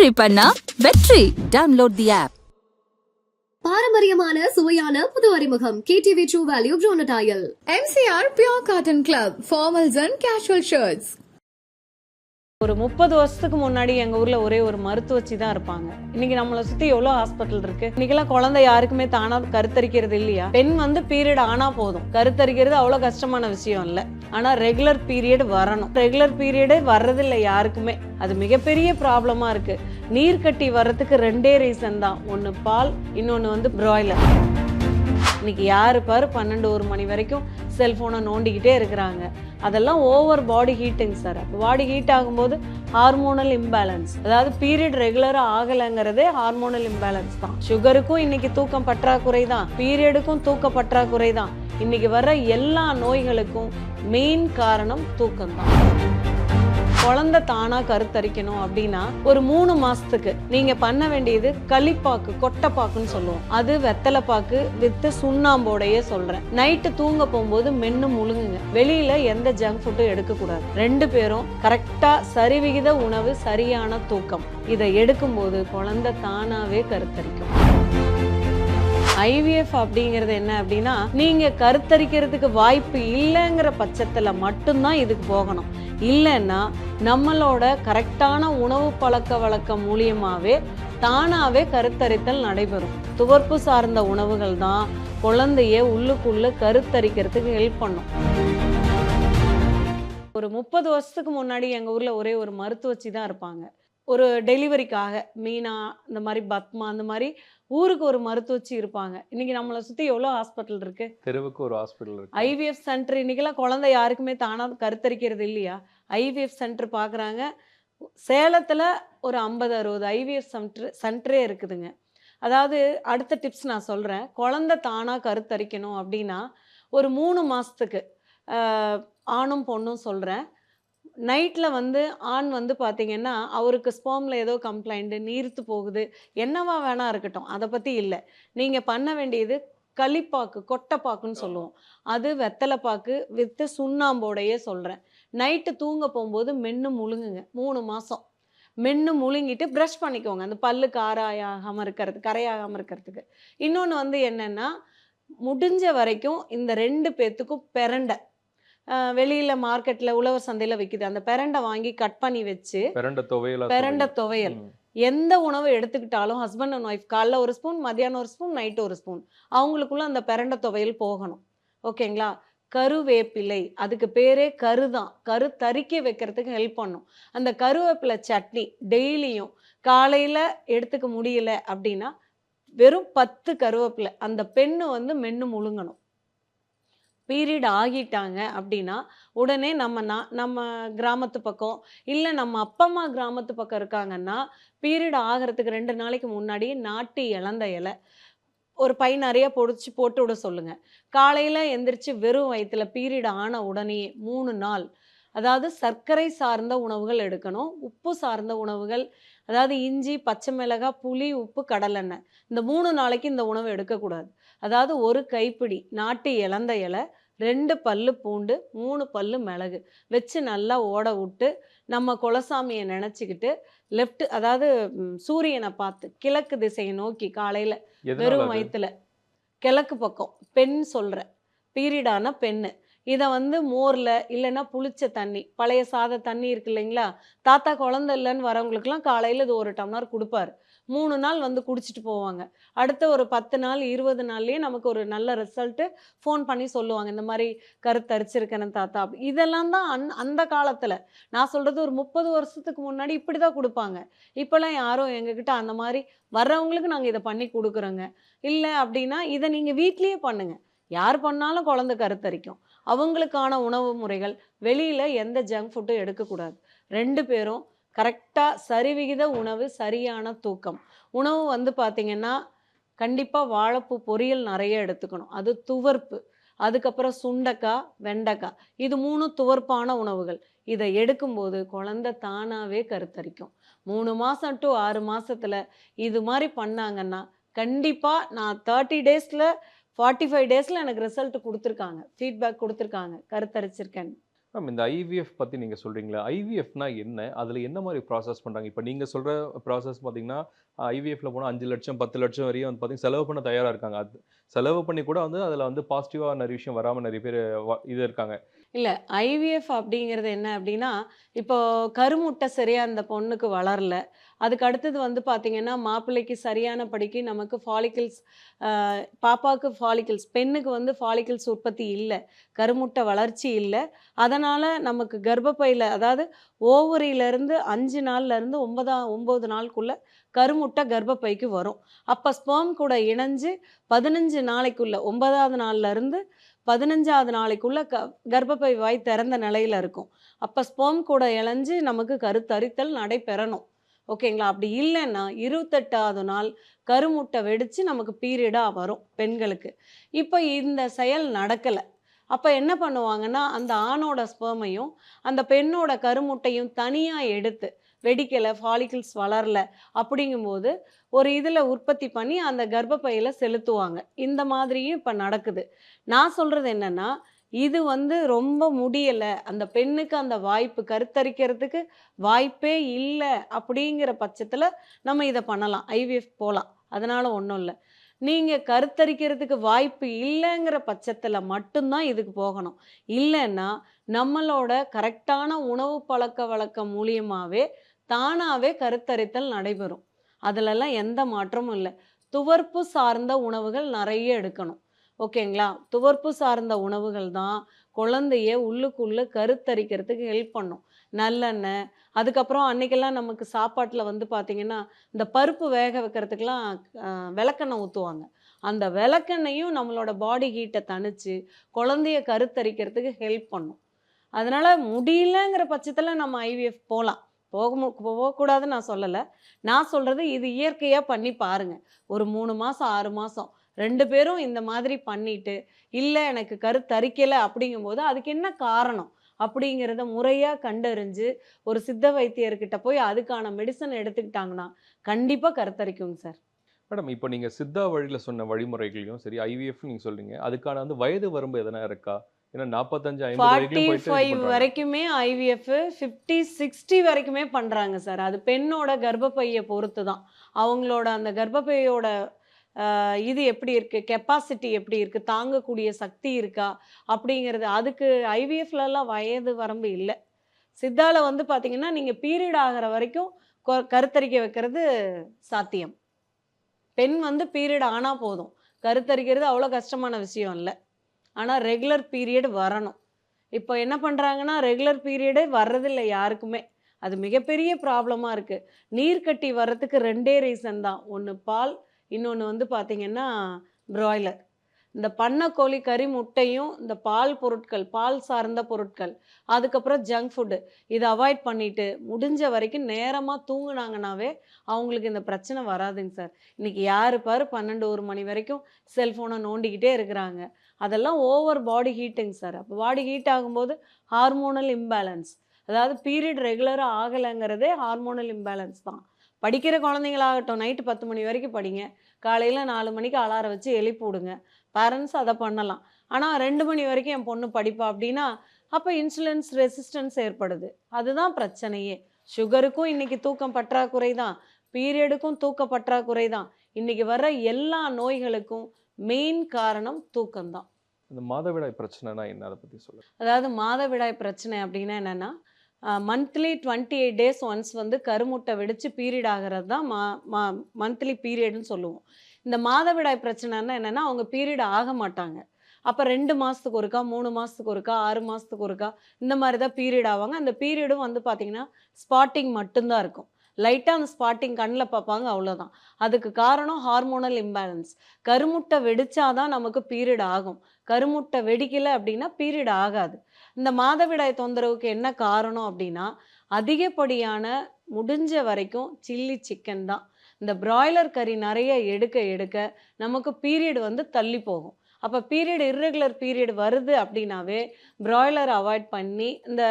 வெற்றி பண்ணா வெற்றி. டவுன்லோட் தி ஆப் பாரம்பரியமான சுவையான புது அறிமுகம். கேடிவி ட்ரூ வேல்யூ ப்ரோனடாயல் MCR pure cotton club formals and casual shirts ஒரு முப்பது வருஷத்துக்கு முன்னாடி எங்க ஊர்ல ஒரே ஒரு மருத்துவச்சி தான் இருப்பாங்க. இன்னைக்கு நம்மளை சுத்தி எவ்வளவு ஹாஸ்பிட்டல் இருக்கு? இன்னைக்கெல்லாம் குழந்தை யாருக்குமே தானா கருத்தரிக்கிறது இல்லையா? பெண் வந்து பீரியட் ஆனா போதும். கருத்தரிக்கிறது அவ்வளவு கஷ்டமான விஷயம் இல்ல. ஆனா ரெகுலர் பீரியட் வரணும். ரெகுலர் பீரியடே வர்றதில்லை யாருக்குமே. அது மிகப்பெரிய ப்ராப்ளமா இருக்கு. நீர் கட்டி வர்றதுக்கு ரெண்டே ரீசன் தான். ஒன்னு பால் இன்னொன்னு வந்து பிராய்லர் இன்னைக்கு யார் பாரு பன்னெண்டு ஒரு மணி வரைக்கும் செல்ஃபோனை நோண்டிக்கிட்டே இருக்கிறாங்க. அதெல்லாம் ஓவர் பாடி ஹீட்டுங்க சார் பாடி ஹீட் ஆகும்போது ஹார்மோனல் இம்பேலன்ஸ் அதாவது பீரியட் ரெகுலராக ஆகலைங்கிறதே ஹார்மோனல் இம்பேலன்ஸ் தான். சுகருக்கும் இன்னைக்கு தூக்கம் பற்றாக்குறை தான். பீரியடுக்கும் தூக்க பற்றாக்குறை தான். இன்னைக்கு வர எல்லா நோய்களுக்கும் மெயின் காரணம் தூக்கம் தான் குழந்தை தானா கருத்தரிக்கணும் அப்படின்னா ஒரு மூணு மாசத்துக்கு நீங்க பண்ண வேண்டியது களிப்பாக்கு கொட்டைப்பாக்குன்னு சொல்லுவோம். அது வெத்தலை பாக்கு வித்து சுண்ணாம்போடையே சொல்றேன். நைட்டு தூங்க போகும்போது மென்னு முழுங்குங்க. வெளியில எந்த ஜங்க் ஃபுட்டும் எடுக்கக்கூடாது. ரெண்டு பேரும் கரெக்டா சரிவிகித உணவு சரியான தூக்கம். இதை எடுக்கும்போது குழந்தை தானாவே கருத்தரிக்கும். ஐவிஎஃப் அப்படிங்கிறது என்ன அப்படின்னா நீங்க கருத்தரிக்கிறதுக்கு வாய்ப்பு இல்லைங்கிற பட்சத்துல மட்டும்தான் இதுக்கு போகணும். இல்லைன்னா நம்மளோட கரெக்டான உணவு பழக்க வழக்கம் மூலியமாவே தானாவே கருத்தரித்தல் நடைபெறும். துவர்ப்பு சார்ந்த உணவுகள் தான் குழந்தைய உள்ளுக்குள்ள கருத்தரிக்கிறதுக்கு ஹெல்ப் பண்ணும். ஒரு முப்பது வருஷத்துக்கு முன்னாடி எங்க ஊர்ல ஒரே ஒரு மருத்துவச்சி தான் இருப்பாங்க. ஒரு டெலிவரிக்காக மீனா இந்த மாதிரி பத்மா அந்த மாதிரி ஊருக்கு ஒரு மருத்துவச்சி இருப்பாங்க. இன்னைக்கு நம்மளை சுத்தி எவ்வளோ ஹாஸ்பிட்டல் இருக்கு? தெருவுக்கு ஒரு ஹாஸ்பிட்டல் இருக்கு. ஐவிஎஃப் சென்டர் இன்னைக்கெல்லாம் குழந்தை யாருக்குமே தானா கருத்தரிக்கிறது இல்லையா? ஐவிஎஃப் சென்டர் பார்க்குறாங்க சேலத்தில் ஒரு ஐம்பது அறுபது ஐவிஎஃப் சென்டர் சென்டரே இருக்குதுங்க. அதாவது அடுத்த டிப்ஸ் நான் சொல்கிறேன் குழந்தை தானாக கருத்தரிக்கணும் அப்படின்னா ஒரு மூணு மாதத்துக்கு ஆணும் பொண்ணும் சொல்கிறேன் நைட்டில் வந்து ஆண் வந்து பார்த்தீங்கன்னா அவருக்கு ஸ்போமில் ஏதோ கம்ப்ளைண்ட்டு நீர்த்து போகுது. என்னவா வேணா இருக்கட்டும். அதை பற்றி இல்லை. நீங்கள் பண்ண வேண்டியது களிப்பாக்கு கொட்டைப்பாக்குன்னு சொல்லுவோம். அது வெத்தலைப்பாக்கு வித்து சுண்ணாம்போடையே சொல்கிறேன் நைட்டு தூங்க போகும்போது மென்று முழுங்குங்க. மூணு மாதம் மென்று முழுங்கிட்டு ப்ரஷ் பண்ணிக்கோங்க. அந்த பல்லு காராயாகாமல் இருக்கிறது கரையாகாமல் இருக்கிறதுக்கு. இன்னொன்று வந்து என்னென்னா முடிஞ்ச வரைக்கும் இந்த ரெண்டு பேர்த்துக்கும் பெரண்டை. அஹ் வெளியில மார்க்கெட்ல உழவர் சந்தையில விக்குது. அந்த பெரண்டை வாங்கி கட் பண்ணி வச்சு பெரண்ட துவையலா பெரண்டை. எந்த உணவு எடுத்துக்கிட்டாலும் ஹஸ்பண்ட் அண்ட் ஒய்ஃப் காலைல ஒரு ஸ்பூன் மதியானம் ஒரு ஸ்பூன் நைட்டு ஒரு ஸ்பூன் அவங்களுக்குள்ள அந்த பெரண்டை துவையல் போகணும். ஓகேங்களா? கருவேப்பிலை அதுக்கு பேரே கரு தான் கரு தறிக்க வைக்கிறதுக்கு ஹெல்ப் பண்ணும். அந்த கருவேப்பிலை சட்னி டெய்லியும் காலையில எடுத்துக்க முடியல அப்படின்னா வெறும் பத்து கருவேப்பிலை. அந்த பெண்ணு வந்து மென்னு முழுங்கணும். பீரியட் ஆகிட்டாங்க அப்படின்னா உடனே நம்ம நான் நம்ம கிராமத்து பக்கம் இல்லை நம்ம அப்பா அம்மா கிராமத்து பக்கம் இருக்காங்கன்னா பீரியட் ஆகிறதுக்கு ரெண்டு நாளைக்கு முன்னாடி நாட்டு இழந்த இலை. ஒரு பை நிறைய பொடிச்சு போட்டு விட சொல்லுங்கள் காலையில் எந்திரிச்சு வெறும் வயிற்றில் பீரியட் ஆன உடனே மூணு நாள் அதாவது சர்க்கரை சார்ந்த உணவுகள் எடுக்கணும் உப்பு சார்ந்த உணவுகள் அதாவது இஞ்சி பச்சை மிளகாய் புளி உப்பு கடலெண்ணெய் இந்த மூணு நாளைக்கு இந்த உணவு எடுக்கக்கூடாது. அதாவது ஒரு கைப்பிடி நாட்டு இழந்த இலை ரெண்டு பல்லு பூண்டு மூணு பல்லு மிளகு வச்சு நல்லா ஓட விட்டு நம்ம குலசாமியை நினச்சிக்கிட்டு லெஃப்ட் அதாவது சூரியனை பார்த்து கிழக்கு திசையை நோக்கி காலையில் வெறும்? வயிற்றுல கிழக்கு பக்கம் பெண் சொல்கிறேன் பீரியடான பெண்ணு இதை வந்து மோரில் இல்லைன்னா புளிச்ச தண்ணி பழைய சாத தண்ணி இருக்கு இல்லைங்களா? தாத்தா குழந்தை இல்லைன்னு வரவங்களுக்குலாம் காலையில் இது ஒரு டம்ளர் கொடுப்பாரு. மூணு நாள் வந்து குடிச்சிட்டு போவாங்க. அடுத்த ஒரு பத்து நாள் இருபது நாள்லேயே நமக்கு ஒரு நல்ல ரிசல்ட்டு ஃபோன் பண்ணி சொல்லுவாங்க. இந்த மாதிரி கருத்தரிச்சிருக்கேன் தாத்தா அப்படி. இதெல்லாம் தான் அந் அந்த காலத்தில். நான் சொல்கிறது ஒரு முப்பது வருஷத்துக்கு முன்னாடி இப்படி தான் கொடுப்பாங்க. இப்போல்லாம் யாரும் எங்ககிட்ட அந்த மாதிரி வர்றவங்களுக்கு நாங்கள் இதை பண்ணி கொடுக்குறோங்க. இல்லை அப்படின்னா இதை நீங்கள் வீட்லேயே பண்ணுங்கள் யார் பண்ணாலும் குழந்தை கருத்தரிக்கும். அவங்களுக்கான உணவு முறைகள் வெளியில் எந்த ஜங்க் ஃபுட்டும் எடுக்கக்கூடாது. ரெண்டு பேரும் கரெக்டாக சரிவிகித உணவு சரியான தூக்கம். உணவு வந்து பார்த்திங்கன்னா கண்டிப்பாக வாழைப்பூ பொரியல் நிறைய எடுத்துக்கணும். அது துவர்ப்பு. அதுக்கப்புறம் சுண்டக்காய் வெண்டைக்காய். இது மூணு துவர்ப்பான உணவுகள். இதை எடுக்கும்போது குழந்தை தானாகவே கருத்தரிக்கும். மூணு மாதம் டு ஆறு மாதத்தில் இது மாதிரி பண்ணாங்கன்னா கண்டிப்பாக நான் தேர்ட்டி டேஸில் ஃபார்ட்டி ஃபைவ் டேஸில் எனக்கு ரிசல்ட் கொடுத்துருக்காங்க. ஃபீட்பேக் கொடுத்துருக்காங்க. கருத்தரிச்சிருக்கேன். மேம் இந்த ஐவிஎஃப் பற்றி நீங்கள் சொல்கிறீங்களா ஐவிஎஃப்னா என்ன? அதில் என்ன மாதிரி ப்ராசஸ் பண்ணுறாங்க இப்போ நீங்கள் சொல்கிற ப்ராசஸ் பார்த்தீங்கன்னா ஐவிஎஃப்ல போனால் அஞ்சு லட்சம் பத்து லட்சம் வரையும் வந்து பார்த்தீங்கன்னா செலவு பண்ண தயாராக இருக்காங்க. அது செலவு பண்ணி கூட வந்து அதில் வந்து பாசிட்டிவாக நிறைய விஷயம் வராமல் நிறைய பேர் இது இருக்காங்க. இல்லை ஐவிஎஃப் அப்படிங்கிறது என்ன அப்படின்னா இப்போ கருமுட்டை சரியா அந்த பொண்ணுக்கு வளரல. அதுக்கு அடுத்தது வந்து பார்த்திங்கன்னா மாப்பிள்ளைக்கு சரியான படிக்கு நமக்கு ஃபாலிக்கிள்ஸ் பாப்பாவுக்கு ஃபாலிக்கிள்ஸ் பெண்ணுக்கு வந்து ஃபாலிக்கிள்ஸ் உற்பத்தி இல்லை கருமுட்டை வளர்ச்சி இல்லை. அதனால் நமக்கு கர்ப்பப்பையில் அதாவது ஓவரியிலேருந்து அஞ்சு நாள்லேருந்து ஒன்பதா ஒம்பது நாளுக்குள்ளே கருமுட்டை கர்ப்பப்பைக்கு வரும். அப்போ ஸ்போம் கூட இணைஞ்சு பதினஞ்சு நாளைக்குள்ளே ஒன்பதாவது நாள்ல இருந்து பதினஞ்சாவது நாளைக்குள்ள க கர்ப்பப்பை வாய் திறந்த நிலையில இருக்கும். அப்போ ஸ்போம் கூட இணைஞ்சு நமக்கு கருத்தரித்தல் நடைபெறணும். ஓகேங்களா? அப்படி இல்லைன்னா இருபத்தெட்டாவது நாள் கருமுட்டை வெடிச்சு நமக்கு பீரியடாக வரும் பெண்களுக்கு. இப்போ இந்த செயல் நடக்கலை. அப்போ என்ன பண்ணுவாங்கன்னா அந்த ஆணோட ஸ்பேமையும் அந்த பெண்ணோட கருமுட்டையும் தனியாக எடுத்து வெடிக்கலை ஃபாலிகிள்ஸ் வளரல அப்படிங்கும்போது ஒரு இதில் உற்பத்தி பண்ணி அந்த கர்ப்பப்பையில் செலுத்துவாங்க. இந்த மாதிரியும் இப்போ நடக்குது. நான் சொல்கிறது என்னன்னா இது வந்து ரொம்ப முடியலை. அந்த பெண்ணுக்கு அந்த வாய்ப்பு கருத்தரிக்கிறதுக்கு வாய்ப்பே இல்லை அப்படிங்கிற பட்சத்தில் நம்ம இதை பண்ணலாம். ஐவிஎஃப் போகலாம் அதனால் ஒன்றும் இல்லை. நீங்கள் கருத்தரிக்கிறதுக்கு வாய்ப்பு இல்லைங்கிற பட்சத்தில் மட்டும்தான் இதுக்கு போகணும். இல்லைன்னா நம்மளோட கரெக்டான உணவு பழக்க வழக்கம் மூலியமாகவே தானாகவே கருத்தரித்தல் நடைபெறும். அதிலெல்லாம் எந்த மாற்றமும் இல்லை. துவர்ப்பு சார்ந்த உணவுகள் நிறைய எடுக்கணும். ஓகேங்களா? துவர்ப்பு சார்ந்த உணவுகள் தான் குழந்தைய உள்ளுக்குள்ளே கருத்தரிக்கிறதுக்கு ஹெல்ப் பண்ணும். நல்லெண்ணெய் அதுக்கப்புறம் அன்னைக்கெல்லாம் நமக்கு சாப்பாட்டில் வந்து பார்த்திங்கன்னா இந்த பருப்பு வேக வைக்கிறதுக்கெலாம் விளக்கெண்ணெய் ஊற்றுவாங்க அந்த விளக்கெண்ணையும் நம்மளோட பாடி ஹீட்டை தணித்து குழந்தைய கருத்தரிக்கிறதுக்கு ஹெல்ப் பண்ணும். அதனால் முடியலங்கிற பட்சத்தில் நம்ம ஐவிஎஃப் போகலாம் போக போகக்கூடாதுன்னு நான் சொல்லலை. நான் சொல்கிறது இது இயற்கையாக பண்ணி பாருங்க. ஒரு மூணு மாதம் ஆறு மாதம் ரெண்டு பேரும் இந்த மாதிரி பண்ணிட்டு இல்லை எனக்கு கருத்தரிக்கலை அப்படிங்கும்போது அதுக்கு என்ன காரணம்? அப்படிங்கிறத முறையாக கண்டறிஞ்சு ஒரு சித்த வைத்தியர்கிட்ட போய் அதுக்கான மெடிசன் எடுத்துக்கிட்டாங்கன்னா கண்டிப்பாக கருத்தரிக்குங்க சார். மேடம் இப்போ நீங்கள் சித்தா வழியில் சொன்ன வழிமுறைகளையும் சரி ஐவிஎஃப் நீங்கள் சொல்றீங்க அதுக்கான வந்து வயது வரம்பு எதனா இருக்கா? ஏன்னா நாற்பத்தஞ்சு ஃபார்ட்டி ஃபைவ். வரைக்குமே ஐவிஎஃப் ஃபிஃப்டி சிக்ஸ்டி வரைக்குமே பண்ணுறாங்க சார். அது பெண்ணோட கர்ப்பப்பையை பொறுத்து தான் அவங்களோட அந்த கர்ப்பப்பையோட இது எப்படி இருக்குது கெப்பாசிட்டி எப்படி இருக்குது தாங்கக்கூடிய சக்தி இருக்கா? அப்படிங்கிறது அதுக்கு ஐவிஎஃப்லலாம் வயது வரம்பு இல்லை. சித்தால வந்து பார்த்தீங்கன்னா நீங்கள் பீரியட் ஆகிற வரைக்கும் கொ- கருத்தரிக்க வைக்கிறது சாத்தியம். பெண் வந்து பீரியட் ஆனால் போதும். கருத்தரிக்கிறது அவ்வளோ கஷ்டமான விஷயம் இல்லை. ஆனால் ரெகுலர் பீரியட் வரணும். இப்போ என்ன பண்ணுறாங்கன்னா ரெகுலர் பீரியடே வர்றதில்லை யாருக்குமே. அது மிகப்பெரிய ப்ராப்ளமாக இருக்குது நீர்க்கட்டி வர்றதுக்கு ரெண்டே ரீசன் தான். ஒன்று பால் இன்னொன்று வந்து பார்த்திங்கன்னா ப்ராய்லர் இந்த பண்ணக்கோழி கறி முட்டையும் இந்த பால் பொருட்கள் பால் சார்ந்த பொருட்கள் அதுக்கப்புறம் ஜங்க் ஃபுட்டு இதை அவாய்ட் பண்ணிவிட்டு முடிஞ்ச வரைக்கும் நேரமாக தூங்குனாங்கனாவே அவங்களுக்கு இந்த பிரச்சனை வராதுங்க சார். இன்றைக்கி யார் பாரு பன்னெண்டு ஒரு மணி வரைக்கும் செல்ஃபோனை நோண்டிக்கிட்டே இருக்கிறாங்க. அதெல்லாம் ஓவர் பாடி ஹீட்டுங்க சார். அப்போ பாடி ஹீட் ஆகும்போது ஹார்மோனல் இம்பேலன்ஸ் அதாவது பீரியட் ரெகுலராக ஆகலைங்கிறதே ஹார்மோனல் இம்பேலன்ஸ் தான். படிக்கிற குழந்தைங்களாகட்டும் நைட்டு பத்து மணி வரைக்கும் படிங்க. காலையில் நாலு மணிக்கு அலாரம் வச்சு எழுப்பி விடுங்க. பேரண்ட்ஸ் அதை பண்ணலாம். ஆனால் ரெண்டு மணி வரைக்கும் என் பொண்ணு படிப்பா அப்படின்னா அப்போ இன்சுலின்ஸ் ரெசிஸ்டன்ஸ் ஏற்படுது. அதுதான் பிரச்சனையே. சுகருக்கும் இன்னைக்கு தூக்கம் பற்றாக்குறை தான். பீரியடுக்கும் தூக்க பற்றாக்குறை தான். இன்னைக்கு வர்ற எல்லா நோய்களுக்கும் மெயின் காரணம் தூக்கம்தான். இந்த மாதவிடாய் பிரச்சனைனா என்ன? அதை பற்றி சொல்லுங்க. அதாவது மாதவிடாய் பிரச்சனை அப்படின்னா என்னென்னா monthly twenty eight days once வந்து கருமுட்டை வெடித்து பீரியட் ஆகிறது தான் மா மா மந்த்லி பீரியட்னு சொல்லுவோம். இந்த மாதவிடாய் பிரச்சனைன்னா என்னென்னா அவங்க பீரியட் ஆக மாட்டாங்க. அப்போ ரெண்டு மாதத்துக்கு ஒருக்கா மூணு மாதத்துக்கு ஒருக்கா ஆறு மாதத்துக்கு ஒருக்கா இந்த மாதிரி தான் பீரியட் ஆவாங்க. அந்த பீரியடும் வந்து பார்த்திங்கன்னா ஸ்பாட்டிங் மட்டும்தான் இருக்கும். லைட்டாக அந்த ஸ்பாட்டிங் கண்ணில் பார்ப்பாங்க அவ்வளோதான் அதுக்கு காரணம் ஹார்மோனல் இம்பேலன்ஸ் கருமுட்டை வெடிச்சாதான் நமக்கு பீரியட் ஆகும். கருமுட்டை வெடிக்கலை அப்படின்னா பீரியட் ஆகாது. இந்த மாதவிடாய் தொந்தரவுக்கு என்ன காரணம் அப்படின்னா அதிகப்படியான முடிஞ்ச வரைக்கும் சில்லி சிக்கன் தான். இந்த பிராய்லர் கறி நிறைய எடுக்க எடுக்க நமக்கு பீரியட் வந்து தள்ளி போகும். அப்போ பீரியட் இர்ரெகுலர் பீரியட் வருது அப்படின்னாவே பிராய்லர் அவாய்ட் பண்ணி இந்த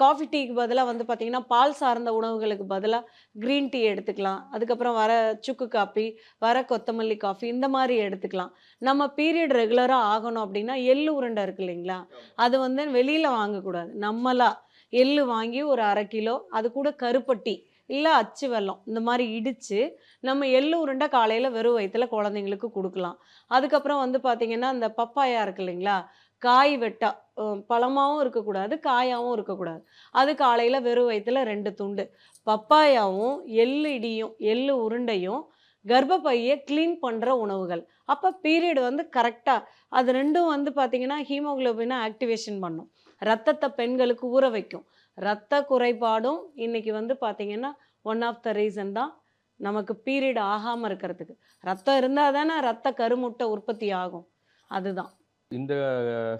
காஃபி டீக்கு பதிலாக வந்து பார்த்திங்கன்னா பால் சார்ந்த உணவுகளுக்கு பதிலாக க்ரீன் டீ எடுத்துக்கலாம். அதுக்கப்புறம் வர சுக்கு காஃபி வர கொத்தமல்லி காஃபி இந்த மாதிரி எடுத்துக்கலாம். நம்ம பீரியட் ரெகுலராக ஆகணும் அப்படின்னா எள்ளு உருண்டை இருக்கு இல்லைங்களா? அது வந்து வெளியில் வாங்கக்கூடாது. நம்மளா எள்ளு வாங்கி ஒரு அரை கிலோ அது கூட கருப்பட்டி இல்லை அச்சு வெல்லம் இந்த மாதிரி இடித்து நம்ம எள்ளு உருண்டை காலையில் வெறும் வயிற்றுல குழந்தைங்களுக்கு கொடுக்கலாம். அதுக்கப்புறம் வந்து பார்த்திங்கன்னா இந்த பப்பாயா இருக்கு இல்லைங்களா? காய் வெட்டா பழமாகவும் இருக்கக்கூடாது காயாகவும் இருக்கக்கூடாது. அது காலையில் வெறும் வயிற்றுல ரெண்டு துண்டு. பப்பாயாவும் எள்ளு இடியும் எள்ளு உருண்டையும் கர்ப்பப்பையை க்ளீன் பண்ணுற உணவுகள். அப்போ பீரியட் வந்து கரெக்டாக அது ரெண்டும் வந்து பார்த்திங்கன்னா ஹீமோக்ளோபினை ஆக்டிவேஷன் பண்ணும். ரத்தத்தை பெண்களுக்கு ஊற வைக்கும். ரத்த குறைபாடும் இன்றைக்கி வந்து பார்த்திங்கன்னா ஒன் ஆஃப் த ரீசன் தான் நமக்கு பீரியட் ஆகாமல் இருக்கிறதுக்கு. ரத்தம் இருந்தால் தானே ரத்த கருமுட்டை உற்பத்தி ஆகும். அதுதான். இந்த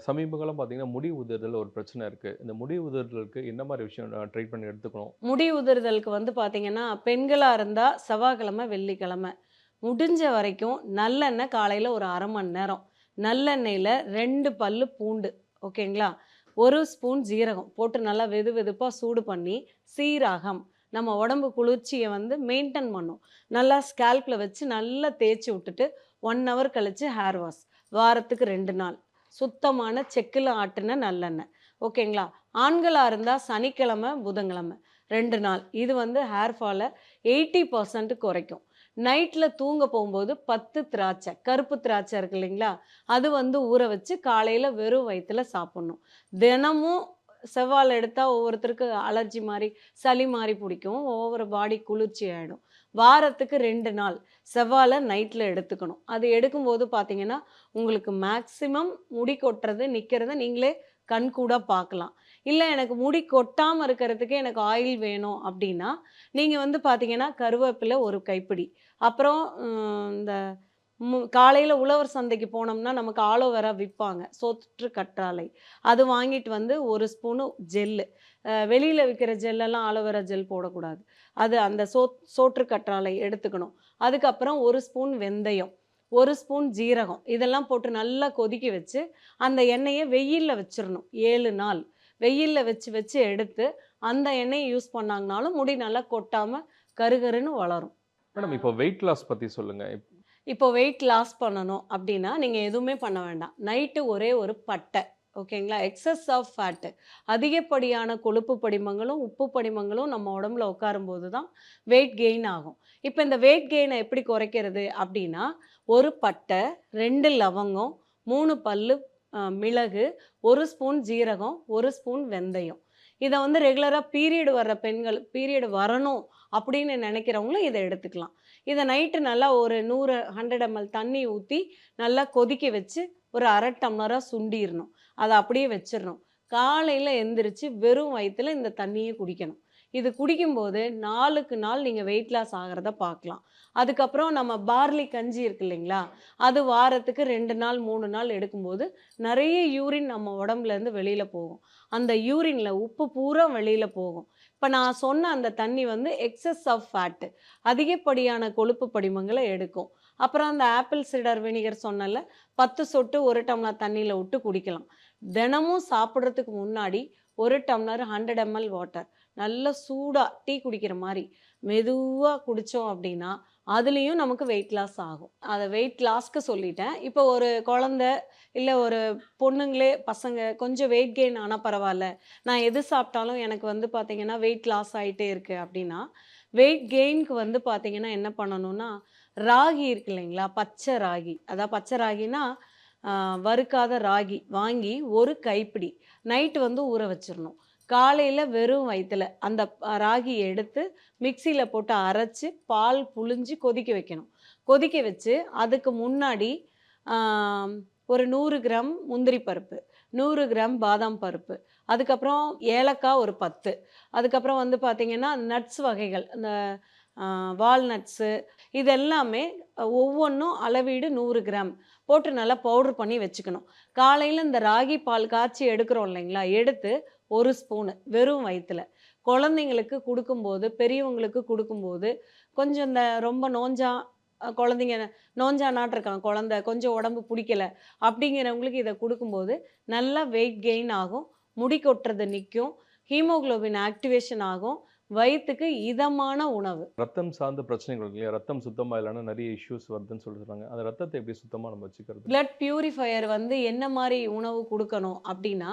சமீபங்களும் பார்த்தீங்கன்னா முடி உதிர்தல் ஒரு பிரச்சனை இருக்கு. இந்த முடி உதிர்தலுக்கு என்ன மாதிரி விஷயம் ட்ரீட் பண்ணி எடுத்துக்கணும்? முடி உதிர்தலுக்கு வந்து பார்த்தீங்கன்னா பெண்களாக இருந்தால் செவ்வாய்க்கிழமை வெள்ளிக்கிழமை. முடிஞ்ச வரைக்கும் நல்லெண்ணெய் காலையில் ஒரு அரை மணி நேரம். நல்லெண்ணெயில் ரெண்டு பல்லு பூண்டு ஓகேங்களா? ஒரு ஸ்பூன் ஜீரகம் போட்டு நல்லா வெது வெதுப்பாக சூடு பண்ணி சீரகம். நம்ம உடம்பு குளிர்ச்சியை வந்து மெயின்டைன் பண்ணும். நல்லா ஸ்கேல்பில் வச்சு நல்லா தேய்ச்சி விட்டுட்டு ஒன் ஹவர் கழித்து ஹேர் வாஷ் வாரத்துக்கு ரெண்டு நாள். சுத்தமான செக்கில் ஆட்டின நல்லெண்ணெய். ஓகேங்களா? ஆண்களாக இருந்தால் சனிக்கிழமை புதன்கிழமை. ரெண்டு நாள். இது வந்து ஹேர் ஃபாலை எயிட்டி பர்சன்ட் குறைக்கும். நைட்டில் தூங்க போகும்போது பத்து திராட்சை. கருப்பு திராட்சை இருக்கு இல்லைங்களா? அது வந்து ஊற வச்சு காலையில் வெறும் வயிற்றில் சாப்பிட்ணும். தினமும் செவ்வாழை எடுத்தால் ஒவ்வொருத்தருக்கு அலர்ஜி மாதிரி சளி மாதிரி பிடிக்கும். ஒவ்வொரு பாடி குளிர்ச்சி ஆகிடும் வாரத்துக்கு ரெண்டு நாள் செவ்வாழை நைட்டில் எடுத்துக்கணும். அது எடுக்கும்போது பார்த்தீங்கன்னா உங்களுக்கு மேக்ஸிமம் முடி கொட்டுறது நிற்கிறத நீங்களே கண் கூட பார்க்கலாம் இல்லை எனக்கு முடி கொட்டாமல் இருக்கிறதுக்கு எனக்கு ஆயில் வேணும் அப்படின்னா நீங்கள் வந்து பார்த்தீங்கன்னா கருவேப்பிலை ஒரு கைப்பிடி. அப்புறம் இந்த காலையில் உழவர் சந்தைக்கு போனோம்னா நமக்கு ஆலோவேரா விற்பாங்க சோற்று கற்றாழை. அது வாங்கிட்டு வந்து ஒரு ஸ்பூனு ஜெல்லு. வெளியில் விற்கிற ஜெல்லெல்லாம் ஆலோவேரா ஜெல் போடக்கூடாது. அது அந்த சோ சோற்று கற்றாழை எடுத்துக்கணும். அதுக்கப்புறம் ஒரு ஸ்பூன் வெந்தயம் ஒரு ஸ்பூன் ஜீரகம் இதெல்லாம் போட்டு நல்லா கொதிக்க வச்சு அந்த எண்ணெயை வெயிலில் வச்சிடணும் ஏழு நாள். வெயிலில் வச்சு வச்சு எடுத்து அந்த எண்ணெயை யூஸ் பண்ணாங்கனாலும் முடி நல்லா கொட்டாமல் கருகருன்னு வளரும். மேடம் இப்போ வெயிட் லாஸ் பற்றி சொல்லுங்கள் இப்போ இப்போ வெயிட் லாஸ் பண்ணணும் அப்படின்னா நீங்கள் எதுவுமே பண்ண வேண்டாம். நைட்டு ஒரே ஒரு பட்டை ஓகேங்களா எக்ஸஸ் ஆஃப் ஃபேட்டு அதிகப்படியான கொழுப்பு படிமங்களும் உப்பு படிமங்களும் நம்ம உடம்புல உட்காரும்போது தான் வெயிட் கெயின் ஆகும். இப்போ இந்த வெயிட் கெயினை எப்படி குறைக்கிறது அப்படின்னா ஒரு பட்டை ரெண்டு லவங்கம் மூணு பல்லு மிளகு ஒரு ஸ்பூன் ஜீரகம் ஒரு ஸ்பூன் வெந்தயம். இதை வந்து ரெகுலராக பீரியட் வர்ற பெண்கள் பீரியட் வரணும் அப்படின்னு நினைக்கிறவங்களும் இதை எடுத்துக்கலாம். இதை நைட்டு நல்லா ஒரு நூறு ஹண்ட்ரட் எம்எல் தண்ணி ஊற்றி நல்லா கொதிக்க வச்சு ஒரு அரை டம்ளராக சுண்டிடணும் அதை அப்படியே வச்சிடணும் காலையில் எந்திரிச்சு வெறும் வயிற்றுல இந்த தண்ணியை குடிக்கணும். இது குடிக்கும்போது நாளுக்கு நாள் நீங்கள் வெயிட் லாஸ் ஆகிறத பார்க்கலாம். அதுக்கப்புறம் நம்ம பார்லி கஞ்சி இருக்கு இல்லைங்களா? அது வாரத்துக்கு ரெண்டு நாள் மூணு நாள் எடுக்கும்போது நிறைய யூரின் நம்ம உடம்புலேருந்து வெளியில் போகும். அந்த யூரினில் உப்பு பூரா வெளியில் போகும். இப்போ நான் சொன்ன அந்த தண்ணி வந்து எக்ஸஸ் ஆஃப் ஃபேட்டு அதிகப்படியான கொழுப்பு படிமங்களை எடுக்கும். அப்புறம் அந்த ஆப்பிள் சிடர் வினிகர் சொன்னல பத்து சொட்டு ஒரு டம்ளர் தண்ணியில் விட்டு குடிக்கலாம். தினமும் சாப்பிட்றதுக்கு முன்னாடி ஒரு டம்ளர் ஹண்ட்ரட் எம்எல் வாட்டர் நல்ல சூடாக டீ குடிக்கிற மாதிரி மெதுவாக குடித்தோம் அப்படின்னா அதுலேயும் நமக்கு வெயிட் லாஸ் ஆகும். அதை வெயிட் லாஸ்க்கு சொல்லிட்டேன். இப்போ ஒரு குழந்த இல்லை ஒரு பொண்ணுங்களே பசங்க கொஞ்சம் வெயிட் கெயின் ஆனால் பரவாயில்ல. நான் எது சாப்பிட்டாலும் எனக்கு வந்து பார்த்தீங்கன்னா வெயிட் லாஸ் ஆகிட்டே இருக்குது அப்படின்னா வெயிட் கெயினுக்கு வந்து பார்த்தீங்கன்னா என்ன பண்ணணும்னா ராகி இருக்கு இல்லைங்களா? பச்சை ராகி. அதாவது பச்சை ராகினா வறுக்காத ராகி. வாங்கி ஒரு கைப்பிடி. நைட்டு வந்து ஊற வச்சிடணும். காலையில் வெறும் வயிற்றுல அந்த ராகியை எடுத்து மிக்சியில் போட்டு அரைச்சி பால் புழிஞ்சு கொதிக்க வைக்கணும். கொதிக்க வச்சு அதுக்கு முன்னாடி ஒரு நூறு கிராம் முந்திரி பருப்பு நூறு கிராம் பாதாம் பருப்பு அதுக்கப்புறம் ஏலக்காய் ஒரு பத்து அதுக்கப்புறம் வந்து பார்த்திங்கன்னா நட்ஸ் வகைகள் இந்த வால்நட்ஸு இது எல்லாமே ஒவ்வொன்றும் அளவீடு நூறு கிராம் போட்டு நல்லா பவுடர் பண்ணி வச்சுக்கணும். காலையில் இந்த ராகி பால் காய்ச்சி எடுக்கிறோம் இல்லைங்களா எடுத்து ஒரு ஸ்பூனு வெறும் வயிற்றுல குழந்தைங்களுக்கு கொடுக்கும்போது பெரியவங்களுக்கு கொடுக்கும்போது கொஞ்சம் இந்த ரொம்ப நோஞ்சா குழந்தைங்க நோஞ்சா நாட்டிருக்காங்க குழந்தை கொஞ்சம் உடம்பு பிடிக்கல அப்படிங்கிறவங்களுக்கு இதை கொடுக்கும்போது நல்லா வெயிட் கெயின் ஆகும் முடி கொட்டுறது நிற்கும் ஹீமோகுளோபின் ஆக்டிவேஷன் ஆகும் வயிற்றுக்கு இதமான உணவு. ரத்தம் சார்ந்த பிரச்சனைகள் இல்லையா? ரத்தம் சுத்தமா இல்லைன்னா நிறைய இஷ்யூஸ் வருதுன்னு சொல்லி சொல்றாங்க அந்த ரத்தத்தை எப்படி சுத்தமா நம்ம வச்சுக்கிறது? பிளட் பியூரிஃபையர் வந்து என்ன மாதிரி உணவு கொடுக்கணும் அப்படின்னா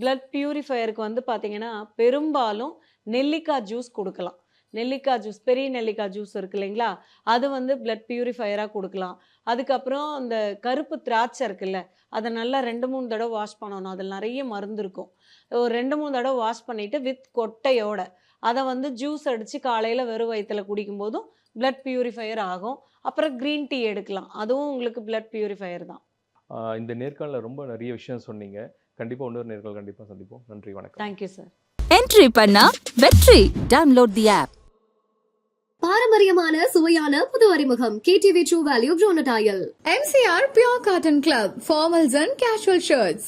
பிளட் பியூரிஃபையருக்கு வந்து பார்த்தீங்கன்னா பெரும்பாலும் நெல்லிக்காய் ஜூஸ் கொடுக்கலாம். நெல்லிக்காய் ஜூஸ் பெரிய நெல்லிக்காய் ஜூஸ் இருக்கு இல்லைங்களா? அது வந்து பிளட் பியூரிஃபையராக கொடுக்கலாம். அதுக்கப்புறம் அந்த கருப்பு திராட்சை இருக்குல்ல அதை நல்லா ரெண்டு மூணு தடவை வாஷ் பண்ணணும். அதில் நிறைய மருந்து இருக்கும். ஒரு ரெண்டு மூணு தடவை வாஷ் பண்ணிவிட்டு வித் கொட்டையோட அதை வந்து ஜூஸ் அடித்து காலையில் வெறும் வயிற்றுல குடிக்கும்போதும் பிளட் பியூரிஃபையர் ஆகும். அப்புறம் க்ரீன் டீ எடுக்கலாம். அதுவும் உங்களுக்கு பிளட் பியூரிஃபையர் தான். இந்த நேர்காணலில் ரொம்ப நிறைய விஷயம் சொன்னீங்க. கண்டிப்பா இன்னொரு நேர்காணல் கண்டிப்பா சந்திப்போம். நன்றி வணக்கம். தேங்க்யூ சார் Entry பண்ணா வெற்றி. Download the app. பாரம்பரியமான சுவையான புது அறிமுகம். கேடிவி ட்ரூ வேல்யூ ப்ரோனடாயல் MCR Pure Cotton Club, formals and casual shirts.